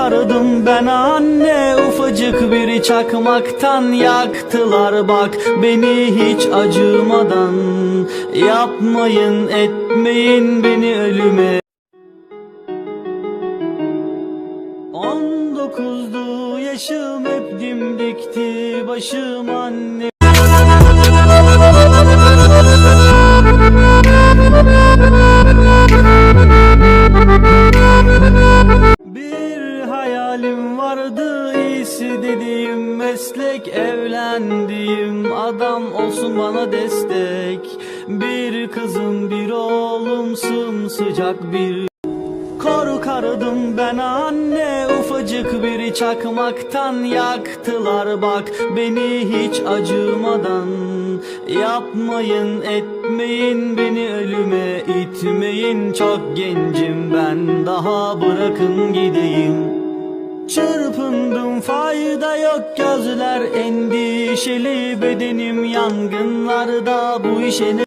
Korkardım ben anne. Ufacık bir çakmaktan yaktılar bak. Beni hiç acımadan Yapmayın etmeyin beni ölüme. 19'du yaşım hep dimdikti. Başım anne hayalim vardı iyisi dediğim meslek evlendiğim adam olsun bana destek. Bir kızım bir oğlum sımsıcak bir Korkardım ben anne. Ufacık bir çakmaktan yaktılar bak beni hiç acımadan. Yapmayın etmeyin beni ölüme itmeyin. Çok gencim ben daha bırakın gideyim Çırpındım. Fayda yok gözler endişeli bedenim. Yangınlarda bu işe ne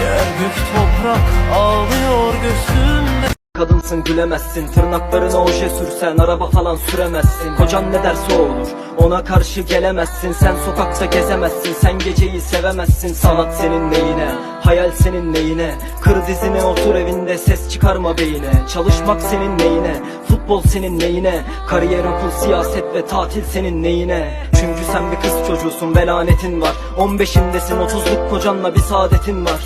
Yer gök toprak ağlıyor göğsümde. Kadınsın gülemezsin. Tırnaklarına oje sürsen araba falan süremezsin. Kocan ne derse o olur ona karşı gelemezsin. Sen sokakta gezemezsin sen geceyi sevemezsin. Sanat senin neyine hayal senin neyine? Kır dizine otur evinde ses çıkarma beyine. Çalışmak senin neyine futbol senin neyine? Kariyer okul siyaset ve tatil senin neyine? Çünkü sen bir kız çocuğusun ve lanetin var. 15'indesin 30'luk kocanla bir saadetin var.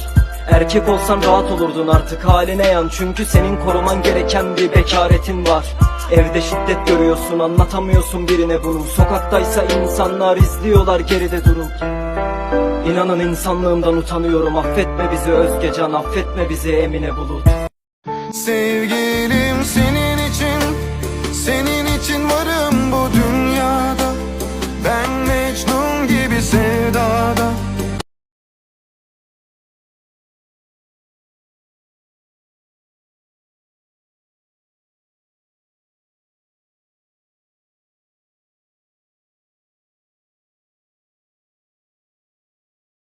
Erkek olsan rahat olurdun artık haline yan. Çünkü senin koruman gereken bir bekaretin var. Evde şiddet görüyorsun anlatamıyorsun birine bunu. Sokaktaysa insanlar izliyorlar geride durup. İnanın insanlığımdan utanıyorum. Affetme bizi Özgecan affetme bizi Emine Bulut. Sevgilim seni